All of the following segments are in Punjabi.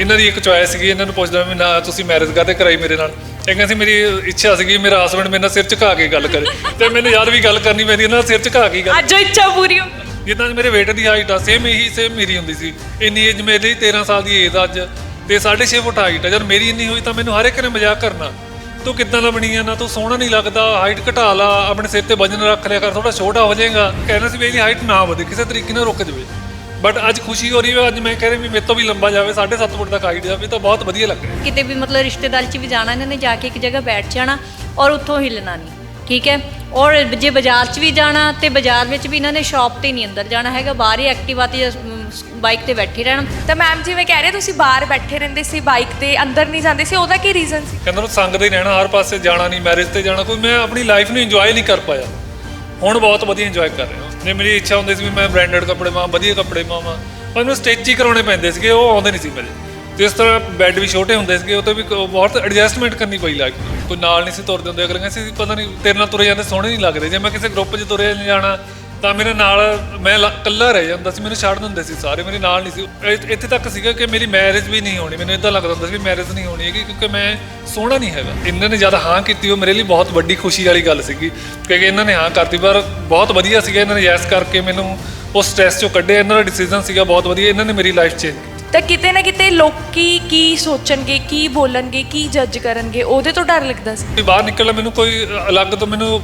ਇਹਨਾਂ ਦੀ ਇੱਕ ਚੁਆਇਸ ਸੀਗੀ ਇਹਨਾਂ ਨੂੰ ਪੁੱਛਦਾ ਵੀ ਨਾ ਤੁਸੀਂ ਮੈਰਿਜ ਕਾਹਤੇ ਕਰਾਈ ਮੇਰੇ ਨਾਲ? ਇਹ ਕਹਿੰਦੇ ਸੀ ਮੇਰੀ ਇੱਛਾ ਸੀਗੀ ਮੇਰਾ ਹਸਬੰਡ ਮੇਰੇ ਨਾਲ ਸਿਰ ਝੁਕਾ ਕੇ ਗੱਲ ਕਰੇ। ਤੇ ਮੈਨੂੰ ਯਾਦ ਵੀ ਗੱਲ ਕਰਨੀ ਪੈਂਦੀ ਇਹਨਾਂ ਨਾਲ ਸਿਰ ਝੁਕਾ ਕੇ ਗੱਲ ਅੱਜ ਉਹ ਇੱਛਾ ਪੂਰੀ ਹੋ ਗਈ। ਜਿੱਦਾਂ ਮੇਰੇ weight ਦੀ ਹਾਈਟ ਆ ਸੇਮ ਇਹੀ ਸੇਮ ਮੇਰੀ ਹੁੰਦੀ ਸੀ। ਇੰਨੀ ਏਜ ਮੇਰੀ 13 ਸਾਲ ਦੀ ਏਜ ਅੱਜ। ਤੇ 6.5 ਫੁੱਟ ਹਾਈਟ ਆ। ਜਦ ਮੇਰੀ ਇੰਨੀ ਹੋਈ ਤਾਂ ਮੈਨੂੰ ਹਰ ਇੱਕ ਨੇ ਮਜ਼ਾਕ ਕਰਨਾ। ਤੂੰ ਕਿੱਦਾਂ ਦਾ ਬਣੀ ਆ ਨਾ ਤੂੰ ਸੋਹਣਾ ਨਹੀਂ ਲੱਗਦਾ ਹਾਈਟ ਘਟਾ ਲਾ ਆਪਣੇ ਸਿਰ ਤੇ ਵਜਨ ਰੱਖ ਲਿਆ ਕਰ ਥੋੜਾ ਛੋਟਾ ਹੋ ਜਾਏਗਾ। ਕਹਿਣਾ ਸੀ ਵੀ ਇਹਦੀ ਹਾਈਟ ਨਾ ਵਧੇ ਕਿਸੇ ਤਰੀਕੇ ਨਾਲ ਰੁਕ ਜਾਵੇ। ਬਟ ਅੱਜ ਖੁਸ਼ੀ ਹੋ ਰਹੀ ਹੈ ਅੱਜ ਮੈਂ ਕਹਿ ਰਿਹਾ ਵੀ ਮੇਰੇ ਤੋਂ ਵੀ ਲੰਬਾ ਜਾਵੇ 7.5 ਫੁੱਟ ਤੱਕ ਹਾਈਟ ਜਾਵੇ ਤਾਂ ਬਹੁਤ ਵਧੀਆ ਲੱਗ ਰਿਹਾ। ਕਿਤੇ ਵੀ ਮਤਲਬ ਰਿਸ਼ਤੇਦਾਰੀ 'ਚ ਵੀ ਜਾਣਾ ਇਹਨਾਂ ਨੇ ਜਾ ਕੇ ਇੱਕ ਜਗ੍ਹਾ ਬੈਠ ਜਾਣਾ ਔਰ ਉੱਥੋਂ ਹਿੱਲਣਾ ਨਹੀਂ ਠੀਕ ਹੈ? ਔਰ ਜੇ ਬਾਜ਼ਾਰ 'ਚ ਵੀ ਜਾਣਾ ਤੇ ਬਾਜ਼ਾਰ ਵਿੱਚ ਵੀ ਇਹਨਾਂ ਨੇ ਸ਼ਾਪ ਤੇ ਨਹੀਂ ਅੰਦਰ ਜਾਣਾ ਹੈਗਾ ਬਾਹਰ ਹੀ ਐਕਟਿਵਾ ਤੇ ਬਾਈਕ ਤੇ ਬੈਠੇ ਰਹਿਣਾ। ਤਾਂ ਮੈਮ ਜਿਵੇਂ ਕਹਿ ਰਹੇ ਤੁਸੀਂ ਬਾਹਰ ਬੈਠੇ ਰਹਿੰਦੇ ਸੀ ਬਾਈਕ ਤੇ ਅੰਦਰ ਨਹੀਂ ਜਾਂਦੇ ਸੀ ਉਹਦਾ ਕੀ ਰੀਜ਼ਨ ਸੀ? ਕਹਿੰਦਾ ਉਹ ਸੰਗ ਦੇ ਰਹਿਣਾ ਹਰ ਪਾਸੇ ਜਾਣਾ ਨਹੀਂ ਮੈਰਿਜ ਤੇ ਜਾਣਾ ਕੋਈ ਮੈਂ ਆਪਣੀ ਲਾਈਫ ਨੂੰ ਇੰਜੋਏ ਨਹੀਂ ਕਰ ਪਾਇਆ। ਹੁਣ ਬਹੁਤ ਵਧੀਆ ਇੰਜੋਏ ਕਰ ਰਿਹਾ। ਨੇ ਮੇਰੀ ਇੱਛਾ ਹੁੰਦੀ ਸੀ ਵੀ ਮੈਂ ਬ੍ਰਾਂਡਡ ਕੱਪੜੇ ਪਾਵਾਂ, ਵਧੀਆ ਕੱਪੜੇ ਪਾਵਾਂ, ਪਰ ਮੈਨੂੰ ਸਟਿਚ ਹੀ ਕਰਾਉਣੇ ਪੈਂਦੇ ਸੀਗੇ, ਉਹ ਆਉਂਦੇ ਨਹੀਂ ਸੀ ਮੇਰੇ। ਤੇ ਇਸ ਤਰ੍ਹਾਂ ਬੈੱਡ ਵੀ ਛੋਟੇ ਹੁੰਦੇ ਸੀਗੇ, ਉਹ ਤੇ ਵੀ ਬਹੁਤ ਐਡਜਸਟਮੈਂਟ ਕਰਨੀ ਪਈ ਲਾਈਫ ਕੋਈ ਨਾਲ ਨਹੀਂ ਸੀ ਤੁਰਦੇ ਹੁੰਦੇ ਅਗਲੇ ਕਹਿੰਦੇ ਸੀ, ਪਤਾ ਨਹੀਂ ਤੇਰੇ ਨਾਲ ਤੁਰੇ ਜਾਂਦੇ ਸੋਹਣੇ ਨਹੀਂ ਲੱਗਦੇ, ਜੇ ਮੈਂ ਕਿਸੇ ਗਰੁੱਪ 'ਚ ਤੁਰੇ ਨਹੀਂ ਜਾਣਾ ਤਾਂ ਮੇਰੇ ਨਾਲ ਮੈਂ ਲ- ਇਕੱਲਾ ਰਹਿ ਜਾਂਦਾ ਸੀ ਮੈਨੂੰ ਛੱਡ ਦਿੰਦੇ ਸੀ ਸਾਰੇ ਮੇਰੇ ਨਾਲ ਨਹੀਂ ਸੀ। ਇ- ਇੱਥੇ ਤੱਕ ਸੀਗਾ ਕਿ ਮੇਰੀ ਮੈਰਿਜ ਵੀ ਨਹੀਂ ਹੋਣੀ ਮੈਨੂੰ ਇਦਾਂ ਲੱਗਦਾ ਹੁੰਦਾ ਸੀ ਵੀ ਮੈਰਿਜ ਨਹੀਂ ਹੋਣੀ ਹੈਗੀ ਕਿਉਂਕਿ ਮੈਂ ਸੋਹਣਾ ਨਹੀਂ ਹੈਗਾ। ਇਹਨਾਂ ਨੇ ਜਦ ਹਾਂ ਕੀਤੀ ਉਹ ਮੇਰੇ ਲਈ ਬਹੁਤ ਵੱਡੀ ਖੁਸ਼ੀ ਵਾਲੀ ਗੱਲ ਸੀਗੀ ਕਿਉਂਕਿ ਇਹਨਾਂ ਨੇ ਹਾਂ ਕਰਤੀ ਪਰ ਬਹੁਤ ਵਧੀਆ ਸੀਗਾ ਇਹਨਾਂ ਨੇ ਯੈਸ ਕਰਕੇ ਮੈਨੂੰ ਉਸ ਸਟ੍ਰੈਸ ਚੋਂ ਕੱਢਿਆ ਇਹਨਾਂ ਦਾ ਡਿਸੀਜਨ ਸੀਗਾ ਬਹੁਤ ਵਧੀਆ ਇਹਨਾਂ ਨੇ ਮੇਰੀ ਲਾਈਫ ਚੇਂਜ ਕੀਤੀ। ਤਾਂ ਕਿਤੇ ਨਾ ਕਿਤੇ ਲੋਕੀ ਕੀ ਸੋਚਣਗੇ ਕੀ ਬੋਲਣਗੇ ਕੀ ਜੱਜ ਕਰਨਗੇ ਉਹਦੇ ਤੋਂ ਡਰ ਲੱਗਦਾ ਸੀ। ਵੀ ਬਾਹਰ ਨਿਕਲਣਾ ਮੈਨੂੰ ਕੋਈ ਅਲੱਗ ਤੋਂ ਮੈਨੂੰ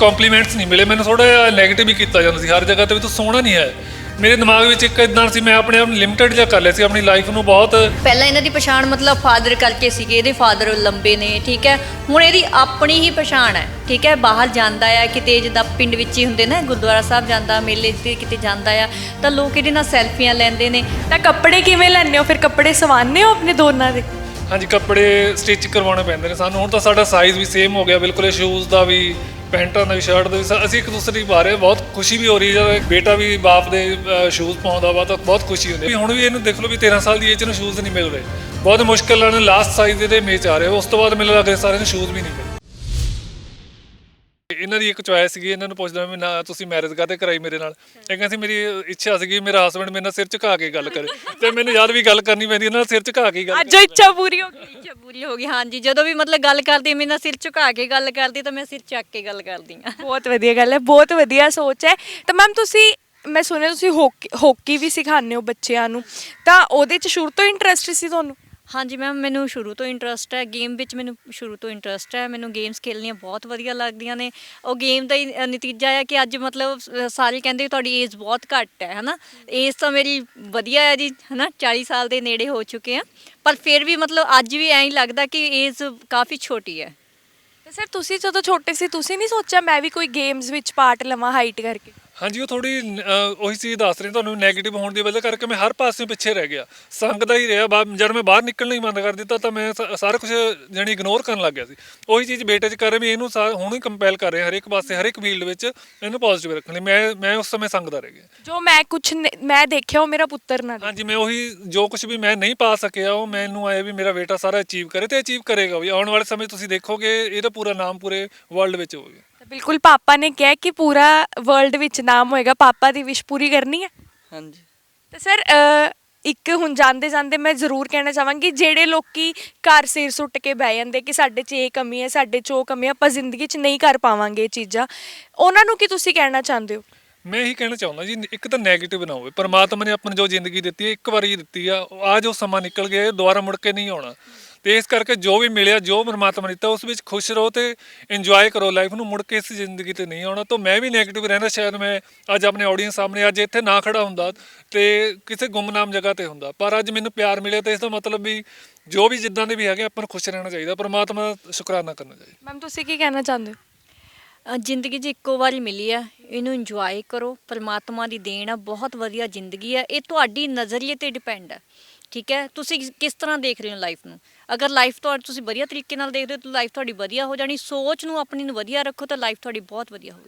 ਕੰਪਲੀਮੈਂਟਸ ਨਹੀਂ ਮਿਲੇ। ਮੈਨੂੰ ਥੋੜਾ ਜਿਹਾ 네ਗੇਟਿਵ ਹੀ ਕੀਤਾ ਜਾਂਦਾ ਸੀ। ਹਰ ਜਗ੍ਹਾ ਤੇ ਵੀ ਤੂੰ ਸੋਹਣਾ ਨਹੀਂ ਹੈ। ਮੇਰੇ ਦਿਮਾਗ ਵਿੱਚ ਇੱਕ ਇਦਾਂ ਸੀ, ਮੈਂ ਆਪਣੇ ਆਪ ਨੂੰ ਲਿਮਟਿਡ ਜਿਹਾ ਕਰ ਲਿਆ ਸੀ, ਆਪਣੀ ਲਾਈਫ ਨੂੰ ਬਹੁਤ ਪਹਿਲਾਂ ਇਹਨਾਂ ਦੀ ਪਛਾਣ ਮਤਲਬ ਫਾਦਰ ਕਰਕੇ ਸੀਗੇ, ਇਹਦੇ ਫਾਦਰ ਲੰਬੇ ਨੇ, ਠੀਕ ਹੈ। ਹੁਣ ਇਹਦੀ ਆਪਣੀ ਹੀ ਪਛਾਣ ਹੈ, ਠੀਕ ਹੈ। ਬਾਹਰ ਜਾਂਦਾ ਆ, ਕਿਤੇ ਜਿੱਦਾਂ ਪਿੰਡ ਵਿੱਚ ਹੀ ਹੁੰਦੇ ਨਾ, ਗੁਰਦੁਆਰਾ ਸਾਹਿਬ ਜਾਂਦਾ, ਮੇਲੇ ਤੇ ਕਿਤੇ ਜਾਂਦਾ ਆ, ਤਾਂ ਲੋਕ ਇਹਦੇ ਨਾਲ ਸੈਲਫੀਆਂ ਲੈਂਦੇ ਨੇ। ਤਾਂ ਕੱਪੜੇ ਕਿਵੇਂ ਲੈਣੇ ਹੋ? ਫਿਰ ਕੱਪੜੇ ਸਵਾਉਂਦੇ ਹੋ ਆਪਣੇ ਦੋਨਾਂ ਦੇ? ਹਾਂਜੀ, ਕੱਪੜੇ ਸਟਿਚ ਕਰਵਾਉਣੇ ਪੈਂਦੇ ਨੇ ਸਾਨੂੰ। ਹੁਣ ਤਾਂ ਸਾਡਾ ਸਾਈਜ਼ ਵੀ ਸੇਮ ਹੋ ਗਿਆ, ਬਿਲਕੁਲ ਸ਼ੂਜ਼ ਦਾ ਵੀ, ਪੈਂਟਾਂ ਦਾ ਵੀ ਸ਼ਰਟ ਦਾ ਵੀ। ਸ- ਅਸੀਂ ਇੱਕ ਦੂਸਰੇ ਦੀ ਪਾ ਰਹੇ ਬਹੁਤ ਖੁਸ਼ੀ ਵੀ ਹੋ ਰਹੀ ਹੈ। ਜਦ ਬੇਟਾ ਵੀ ਬਾਪ ਦੇ ਸ਼ੂਜ਼ ਪਾਉਂਦਾ ਵਾ ਤਾਂ ਬਹੁਤ ਖੁਸ਼ੀ ਹੁੰਦੀ ਹੈ। ਵੀ ਹੁਣ ਵੀ ਇਹਨੂੰ ਦੇਖ ਲਓ ਵੀ 13 ਸਾਲ ਦੀ ਏਜ ਨੂੰ ਸ਼ੂਜ਼ ਨਹੀਂ ਮਿਲ ਰਹੇ। ਬਹੁਤ ਮੁਸ਼ਕਿਲ ਨਾਲ ਲਾਸਟ ਸਾਈਜ਼ ਦੇ ਮੇਚ ਆ ਰਹੇ। ਉਸ ਤੋਂ ਬਾਅਦ ਮੈਨੂੰ ਲੱਗ ਰਿਹਾ ਸਾਰਿਆਂ ਨੂੰ ਸ਼ੂਜ਼ ਵੀ ਨਹੀਂ ਮਿਲੇ। ਇਹਨਾਂ ਦੀ ਇੱਕ ਚੁਆਇਸ ਸੀਗੀ ਇਹਨਾਂ ਨੂੰ ਪੁੱਛਦਾ ਨਾ ਤੁਸੀਂ ਮੈਰਿਜ ਕਾਹਤੇ ਕਰਾਈ ਮੇਰੇ ਨਾਲ? ਇਹ ਕਹਿੰਦੇ ਸੀ ਮੇਰੀ ਇੱਛਾ ਸੀਗੀ ਮੇਰਾ ਹਸਬੰਡ ਮੇਰੇ ਨਾਲ ਸਿਰ ਝੁਕਾ ਕੇ ਗੱਲ ਕਰੇ। ਤੇ ਮੈਨੂੰ ਯਾਦ ਵੀ ਗੱਲ ਕਰਨੀ ਪੈਂਦੀ ਇਹਨਾਂ ਨਾਲ ਸਿਰ ਝੁਕਾ ਕੇ ਗੱਲ ਅੱਜ ਇੱਛਾ ਪੂਰੀ ਹੋ ਗਈ ਇੱਛਾ ਪੂਰੀ ਹੋ ਗਈ ਹਾਂਜੀ। ਜਦੋਂ ਵੀ ਮਤਲਬ ਗੱਲ ਕਰਦੀ ਮੇਰੇ ਨਾਲ ਸਿਰ ਝੁਕਾ ਕੇ ਗੱਲ ਕਰਦੀ ਤਾਂ ਮੈਂ ਸਿਰ ਚੱਕ ਕੇ ਗੱਲ ਕਰਦੀ ਆ ਬਹੁਤ ਵਧੀਆ ਗੱਲ ਹੈ ਬਹੁਤ ਵਧੀਆ ਸੋਚ ਹੈ। ਤਾਂ ਮੈਮ ਤੁਸੀਂ ਮੈਂ ਸੁਣਿਆ ਤੁਸੀਂ ਹਾਕੀ ਹਾਕੀ ਵੀ ਸਿਖਾਉਂਦੇ ਹੋ ਬੱਚਿਆਂ ਨੂੰ। ਤਾਂ ਉਹਦੇ ਚ ਸ਼ੁਰੂ ਤੋਂ ਇੰਟਰਸਟ ਸੀ ਤੁਹਾਨੂੰ? ਹਾਂਜੀ ਮੈਮ ਮੈਨੂੰ ਸ਼ੁਰੂ ਤੋਂ ਇੰਟਰਸਟ ਹੈ ਗੇਮ ਵਿੱਚ ਮੈਨੂੰ ਸ਼ੁਰੂ ਤੋਂ ਇੰਟਰਸਟ ਹੈ ਮੈਨੂੰ ਗੇਮਸ ਖੇਲਣੀਆਂ ਬਹੁਤ ਵਧੀਆ ਲੱਗਦੀਆਂ ਨੇ। ਉਹ ਗੇਮ ਦਾ ਹੀ ਅ, ਨਤੀਜਾ ਹੈ ਕਿ ਅੱਜ ਮਤਲਬ ਸ- ਸਾਰੇ ਕਹਿੰਦੇ ਵੀ ਤੁਹਾਡੀ ਏਜ ਬਹੁਤ ਘੱਟ ਹੈ ਹਨਾ? ਏਜ ਤਾਂ ਮੇਰੀ ਵਧੀਆ ਹੈ ਜੀ ਹਨਾ? 40 ਸਾਲ ਦੇ ਨੇੜੇ ਹੋ ਚੁੱਕੇ ਆ ਪਰ ਫਿਰ ਵੀ ਮਤਲਬ ਅੱਜ ਵੀ ਐਂ ਹੀ ਲੱਗਦਾ ਕਿ ਏਜ ਕਾਫੀ ਛੋਟੀ ਹੈ। ਤਾਂ ਸਰ ਤੁਸੀਂ ਜਦੋਂ ਛੋਟੇ ਸੀ ਤੁਸੀਂ ਨਹੀਂ ਸੋਚਿਆ ਮੈਂ ਵੀ ਕੋਈ ਗੇਮਸ ਵਿੱਚ ਪਾਰਟ ਲਵਾਂ ਹਾਈਟ ਕਰਕੇ? ਹਾਂਜੀ ਉਹ ਥੋੜੀ ਉਹੀ ਚੀਜ਼ ਦੱਸ ਰਹੇ ਤੁਹਾਨੂੰ 네ਗੇਟਿਵ ਹੋਣ ਦੀ ਵਜ੍ਹਾ ਕਰਕੇ ਮੈਂ ਹਰ ਪਾਸੇ ਪਿੱਛੇ ਰਹਿ ਗਿਆ। ਸੰਗ ਦਾ ਹੀ ਰਿਹਾ ਜਦ ਮੈਂ ਬਾਹਰ ਨਿਕਲਣਾ ਹੀ ਬੰਦ ਕਰ ਦਿੱਤਾ ਤਾਂ ਮੈਂ ਸਾਰਾ ਕੁਝ ਜਾਨੀ ਇਗਨੋਰ ਕਰਨ ਲੱਗ ਗਿਆ ਸੀ। ਉਹੀ ਚੀਜ਼ ਬੇਟੇ 'ਚ ਕਰ ਰਿਹਾ ਵੀ ਇਹਨੂੰ ਹੁਣ ਹੀ ਕੰਪੈਲ ਕਰ ਰਿਹਾ ਹਰ ਇੱਕ ਪਾਸੇ ਹਰ ਇੱਕ ਫੀਲਡ ਵਿੱਚ ਇਹਨੂੰ ਪੋਜ਼ਿਟਿਵ ਰੱਖਣ ਲਈ। ਮੈਂ ਮੈਂ ਉਸ ਸਮੇਂ ਸੰਗ ਦਾ ਰਹਿ ਗਿਆ। ਜੋ ਮੈਂ ਕੁਝ ਮੈਂ ਦੇਖਿਆ ਉਹ ਮੇਰਾ ਪੁੱਤਰ ਨਾ ਹਾਂਜੀ ਮੈਂ ਉਹੀ ਜੋ ਕੁਝ ਵੀ ਮੈਂ ਨਹੀਂ ਪਾ ਸਕਿਆ ਉਹ ਮੈਨੂੰ ਆਇਆ ਵੀ ਮੇਰਾ ਬੇਟਾ ਸਾਰਾ ਅਚੀਵ ਕਰੇ ਤੇ ਅਚੀਵ ਕਰੇਗਾ ਵੀ। ਆਉਣ ਵਾਲੇ ਸਮੇਂ ਤੁਸੀਂ ਦੇਖੋਗੇ ਇਹਦਾ ਪੂਰਾ ਨਾਮ ਪੂਰੇ ਵਰਲਡ ਵਿੱਚ ਹੋਵੇਗਾ ਬਿਲਕੁਲ ਪਾਪਾ ਨੇ ਕਿਹਾ ਕਿ ਪੂਰਾ ਵਰਲਡ ਵਿੱਚ ਨਾਮ ਹੋਏਗਾ ਪਾਪਾ ਦੀ ਵਿਸ਼ ਪੂਰੀ ਕਰਨੀ ਹੈ। ਹਾਂਜੀ। ਤਾਂ ਸਰ ਇੱਕ ਹੁਣ ਜਾਂਦੇ ਜਾਂਦੇ ਮੈਂ ਜ਼ਰੂਰ ਕਹਿਣਾ ਚਾਹਾਂਗੀ ਜਿਹੜੇ ਲੋਕੀ ਘਰ ਸਿਰ ਸੁੱਟ ਕੇ ਬਹਿ ਜਾਂਦੇ ਕਿ ਸਾਡੇ 'ਚ ਇਹ ਕਮੀ ਹੈ ਸਾਡੇ 'ਚ ਉਹ ਕਮੀ ਹੈ ਆਪਾਂ ਜ਼ਿੰਦਗੀ 'ਚ ਨਹੀਂ ਕਰ ਪਾਵਾਂਗੇ ਇਹ ਚੀਜ਼ਾਂ ਉਹਨਾਂ ਨੂੰ ਕੀ ਤੁਸੀਂ ਕਹਿਣਾ ਚਾਹੁੰਦੇ ਹੋ? ਮੈਂ ਇਹੀ ਕਹਿਣਾ ਚਾਹੁੰਦਾ ਜੀ ਇੱਕ ਤਾਂ 네ਗੇਟਿਵ ਨਾ ਹੋਵੇ। ਪਰਮਾਤਮਾ ਨੇ ਆਪਾਂ ਨੂੰ ਜੋ ਜ਼ਿੰਦਗੀ ਦਿੱਤੀ ਹੈ ਇੱਕ ਵਾਰੀ ਦਿੱਤੀ ਆ ਆ ਜੋ ਸਮਾਂ ਨਿਕਲ ਗਿਆ ਇਹ ਦੁਬਾਰਾ ਮੁੜ ਕੇ ਨਹੀਂ ਆਉਣਾ। ਤੇ ਇਸ ਕਰਕੇ ਜੋ ਵੀ ਮਿਲਿਆ, ਜੋ ਪਰਮਾਤਮਾ ਨੇ ਦਿੱਤਾ, ਉਸ ਵਿੱਚ ਖੁਸ਼ ਰਹੋ ਤੇ ਇੰਜੋਏ ਕਰੋ ਲਾਈਫ ਨੂੰ। ਮੁੜ ਕੇ ਇਸ ਜ਼ਿੰਦਗੀ ਤੇ ਨਹੀਂ ਆਉਣਾ। ਤਾਂ ਮੈਂ ਵੀ ਨੈਗੇਟਿਵ ਰਹਿੰਦਾ, ਸ਼ਾਇਦ ਮੈਂ ਅੱਜ ਆਪਣੇ ਆਡੀਅנס ਸਾਹਮਣੇ ਅੱਜ ਇੱਥੇ ਨਾ ਖੜਾ ਹੁੰਦਾ ਤੇ ਕਿਸੇ ਗੁੰਮਨਾਮ ਜਗ੍ਹਾ ਤੇ ਹੁੰਦਾ। ਪਰ ਅੱਜ ਮੈਨੂੰ ਪਿਆਰ ਮਿਲਿਆ ਤੇ ਇਸ ਦਾ ਮਤਲਬ ਵੀ ਜੋ ਵੀ ਜਿੱਦਾਂ ਦੇ ਵੀ ਹੈਗੇ, ਆਪਾਂ ਨੂੰ ਖੁਸ਼ ਰਹਿਣਾ ਚਾਹੀਦਾ। ਪਰਮਾਤਮਾ ਦਾ ਸ਼ੁਕਰਾਨਾ ਕਰਨਾ ਚਾਹੀਦਾ। ਮੈਮ ਤੁਸੀਂ ਕੀ ਕਹਿਣਾ ਚਾਹੁੰਦੇ ਹੋ? ਅ, ਜ਼ਿੰਦਗੀ 'ਚ ਇੱਕੋ ਵਾਰੀ ਮਿਲੀ ਆ ਇਹਨੂੰ ਇੰਜੋਏ ਕਰੋ ਪਰਮਾਤਮਾ ਦੀ ਦੇਣ ਆ ਬਹੁਤ ਵਧੀਆ ਜ਼ਿੰਦਗੀ ਆ ਇਹ ਤੁਹਾਡੀ ਨਜ਼ਰੀਏ ਤੇ ਡਿਪੈਂਡ ਹੈ ਠੀਕ ਹੈ? ਤੁਸੀਂ ਕਿਸ- ਕਿਸ ਤਰ੍ਹਾਂ ਦੇਖ ਰਹੇ ਹੋ ਲਾਈਫ ਨੂੰ? ਅਗਰ ਲਾਈਫ ਤੁਹਾਡੀ ਤੁਸੀਂ ਵਧੀਆ ਤਰੀਕੇ ਨਾਲ ਦੇਖਦੇ ਹੋ ਤਾਂ ਲਾਈਫ ਤੁਹਾਡੀ ਵਧੀਆ ਹੋ ਜਾਣੀ ਸੋਚ ਨੂੰ ਆਪਣੀ ਨੂੰ ਵਧੀਆ ਰੱਖੋ ਤਾਂ ਲਾਈਫ ਤੁਹਾਡੀ ਬਹੁਤ ਵਧੀਆ ਹੋਵੇਗੀ।